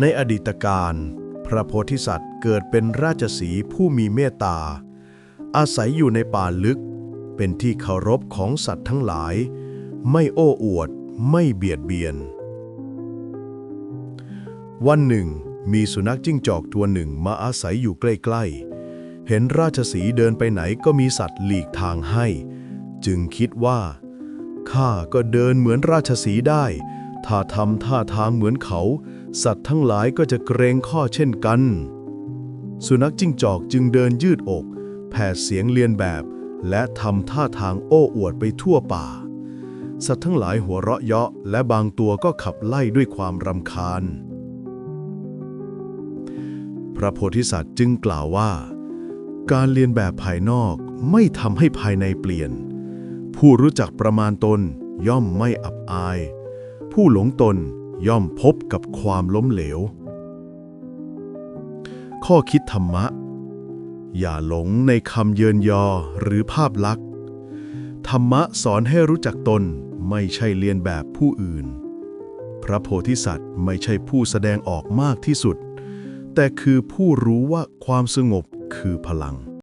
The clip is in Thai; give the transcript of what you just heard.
ในอดีตการพระโพธิสัตว์เกิดเป็นราชสีผู้มีเมตตา อาศัยอยู่ในป่าลึก เป็นที่เคารพของสัตว์ทั้งหลาย ไม่โอ้อวด ไม่เบียดเบียน วันหนึ่ง มีสุนัขจิ้งจอกตัวหนึ่งมาอาศัยอยู่ใกล้ๆ เห็นราชสีเดินไปไหนก็มีสัตว์หลีกทางให้ จึงคิดว่า ข้าก็เดินเหมือนราชสีได้ ถ้าทำท่าทางเหมือนเขา สัตว์ทั้งหลายก็จะเกรงข้อเช่นกัน สุนัขจิ้งจอกจึงเดินยืดอก แผดเสียงเลียนแบบ และทำท่าทางโอ้อวดไปทั่วป่า สัตว์ทั้งหลายหัวเราะเยาะ และบางตัวก็ขับไล่ด้วยความรำคาญ พระโพธิสัตว์จึงกล่าวว่า การเรียนแบบภายนอกไม่ทำให้ภายในเปลี่ยน ผู้รู้จักประมาณตนย่อมไม่อับอาย ผู้หลงตน ย่อมพบกับความล้มเหลว ข้อคิดธรรมะ อย่าหลงในคำเยินยอหรือภาพลักษณ์ ธรรมะสอนให้รู้จักตนไม่ใช่เลียนแบบผู้อื่น พระโพธิสัตว์ไม่ใช่ผู้แสดงออกมากที่สุด แต่คือผู้รู้ว่าความสงบคือพลัง